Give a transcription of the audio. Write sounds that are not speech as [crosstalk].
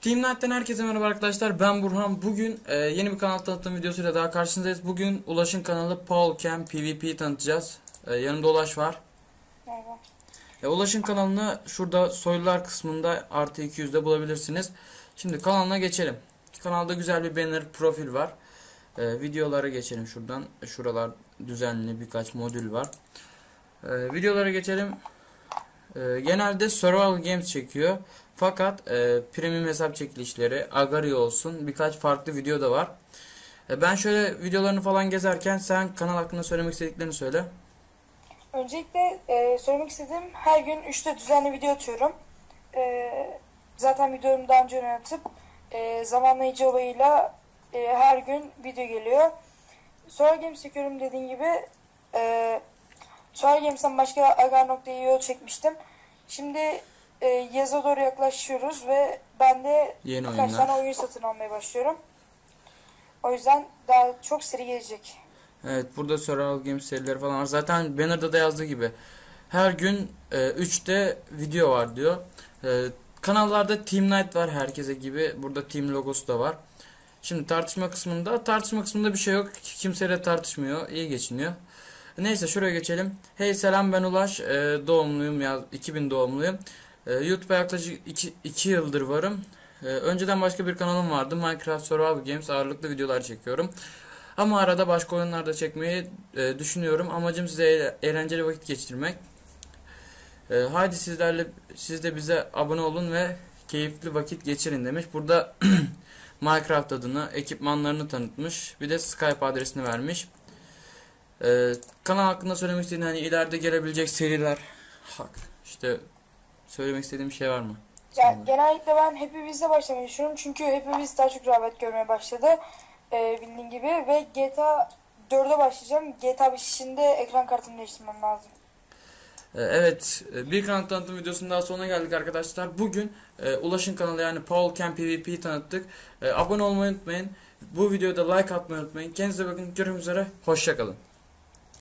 Team Night'ten herkese merhaba arkadaşlar. Ben Burhan. Bugün e, yeni bir kanal tanıtım videosuyla daha karşınızdayız. Bugün Ulaş'ın kanalı Paul Cam PvP tanıtacağız. E, yanımda Ulaş var. Merhaba. E, Ulaş'ın kanalını şurada soylular kısmında artı 200'de bulabilirsiniz. Şimdi kanalına geçelim. Kanalda güzel bir banner profil var. E, videolara geçelim şuradan. E, şuralar düzenli birkaç modül var. E, videolara geçelim. E, genelde survival games çekiyor. Fakat e, premium hesap çekilişleri, Agari olsun birkaç farklı video da var. E, ben şöyle videolarını falan gezerken sen kanal hakkında söylemek istediklerini söyle. Öncelikle e, söylemek istediğim her gün 3'te düzenli video atıyorum. E, zaten videomu daha önce yönetim e, zamanlayıcı olayıyla e, her gün video geliyor. Sonra Games çekiyorum dediğin gibi e, Sonra Games'ten başka agar.io çekmiştim. Şimdi e, yaza doğru yaklaşıyoruz ve ben de Yeni birkaç oyunlar. tane oyun satın almaya başlıyorum. O yüzden daha çok seri gelecek. Evet burada survival games serileri falan var. Zaten banner'da da yazdığı gibi her gün e, 3'te video var diyor. E, kanallarda Team Night var herkese gibi. Burada Team logosu da var. Şimdi tartışma kısmında tartışma kısmında bir şey yok. Kimseyle tartışmıyor. iyi geçiniyor. Neyse şuraya geçelim. Hey selam ben Ulaş. E, doğumluyum ya 2000 doğumluyum. E, YouTube'a yaklaşık 2 yıldır varım. E, önceden başka bir kanalım vardı. Minecraft Survival Games ağırlıklı videolar çekiyorum. Ama arada başka oyunlarda çekmeyi e, düşünüyorum. Amacım size eğle- eğlenceli vakit geçirmek. E, haydi sizlerle siz de bize abone olun ve keyifli vakit geçirin demiş. Burada [clears throat] Minecraft adını, ekipmanlarını tanıtmış. Bir de Skype adresini vermiş. E, kanal hakkında söylemek istediğin hani ileride gelebilecek seriler. Hak. İşte söylemek istediğim bir şey var mı? Ya, Sonra. genellikle ben Happy Wheels'e başlamayı düşünüyorum. Çünkü Happy Wheels daha çok rağbet görmeye başladı. Ee, bildiğin gibi. Ve GTA 4'e başlayacağım. GTA 5'in de ekran kartını değiştirmem lazım. Ee, Evet, e, bir kanal tanıtım videosunun daha sonuna geldik arkadaşlar. Bugün e, Ulaş'ın kanalı yani Paul Camp PvP'yi tanıttık. E, abone olmayı unutmayın. Bu videoda like atmayı unutmayın. Kendinize bakın. Görüşmek üzere. Hoşçakalın.